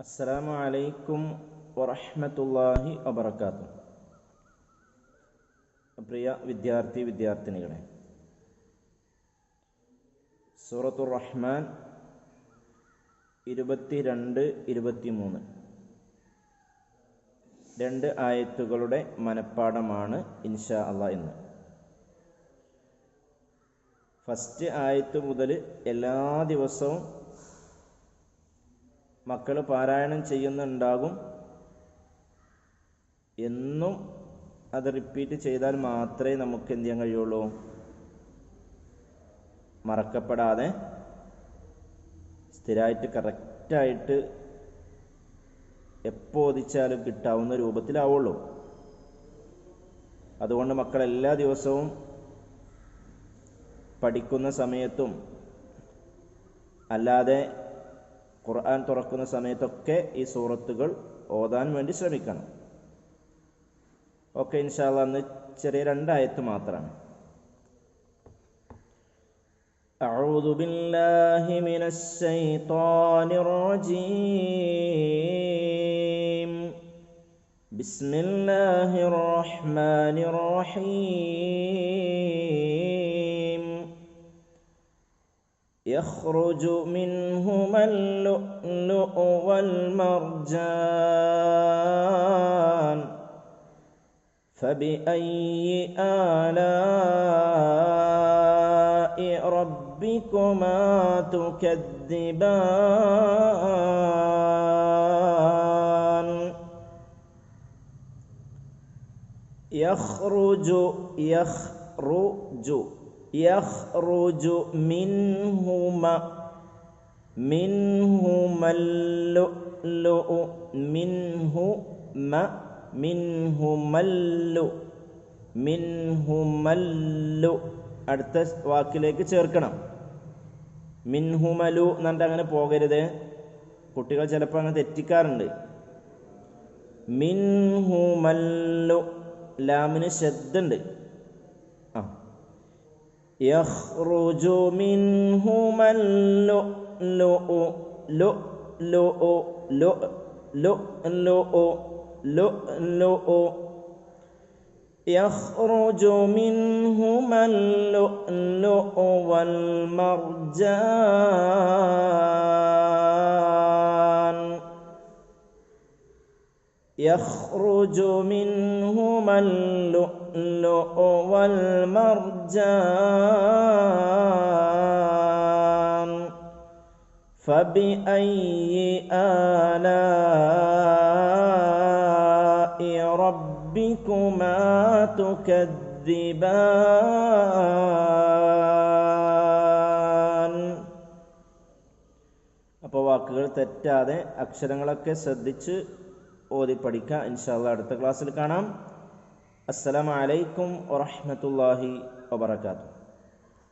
അസ്സലാമു അലൈക്കും വറഹ്മത്തുള്ളാഹി വബറകാതുഹു. പ്രിയ വിദ്യാർത്ഥി വിദ്യാർത്ഥിനികളെ സൂറത്തുർ റഹ്മാൻ ഇരുപത്തി ഇരുപത്തിരണ്ട് ഇരുപത്തിമൂന്ന്. രണ്ട് ആയത്തുകളുടെ മനപ്പാടമാണ് ഇൻഷാ അല്ല ഇന്ന്. ഫസ്റ്റ് ആയത്ത് മുതൽ എല്ലാ ദിവസവും മക്കൾ പാരായണം ചെയ്യുന്നുണ്ടാകും എന്നും അത് റിപ്പീറ്റ് ചെയ്താൽ മാത്രമേ നമുക്ക് എന്ത് ചെയ്യാൻ കഴിയുള്ളൂ? മറക്കപ്പെടാതെ സ്ഥിരമായിട്ട് കറക്റ്റായിട്ട് എപ്പോൾ ഒതിച്ചാലും കിട്ടാവുന്ന രൂപത്തിലാവുള്ളൂ. അതുകൊണ്ട് മക്കൾ എല്ലാ ദിവസവും പഠിക്കുന്ന സമയത്തും അല്ലാതെ ഖുർആൻ തുറക്കുന്ന സമയത്തൊക്കെ ഈ സൂറത്തുകൾ ഓതാൻ വേണ്ടി ശ്രമിക്കണം ഓക്കെ ഇൻഷാല്ല അന്ന് ചെറിയ രണ്ടായത്ത് മാത്രമാണ് أعوذ بالله من الشيطان الرجيم بسم الله الرحمن الرحيم يخرج منهما اللؤلؤ والمرجان فبأي آلاء ربكما تكذبان؟ يخرج يخرج يخرج منهما منهما اللؤلؤ منهما منهما اللؤ منهما اللؤ അടുത്ത വാക്കിലേക്ക് ചേർക്കണം മിൻഹുമലു എന്നിട്ട് അങ്ങനെ പോകരുത് കുട്ടികൾ ചിലപ്പോൾ അങ്ങനെ തെറ്റിക്കാറുണ്ട് മിൻഹുമല്ലു ലാമിന് ശബ്ദുണ്ട് ആ يخرج منهما اللؤلؤ لؤلؤ لؤلؤ لؤلؤ. يخرج منهما اللؤلؤ والمرجان. يخرج منهما اللؤلؤ والمرجان فبأي آلاء ربكما تكذبان അപ്പോൾ വാക്കുകൾ തെറ്റാതെ അക്ഷരങ്ങളൊക്കെ ശ്രദ്ധിച്ച് ഓതി പഠിക്കുക ഇൻഷാല്ല അടുത്ത ക്ലാസ്സിൽ കാണാം. അസ്സലാമലൈക്കും വറഹമത്തല്ലാഹി വബർക്കാത്തു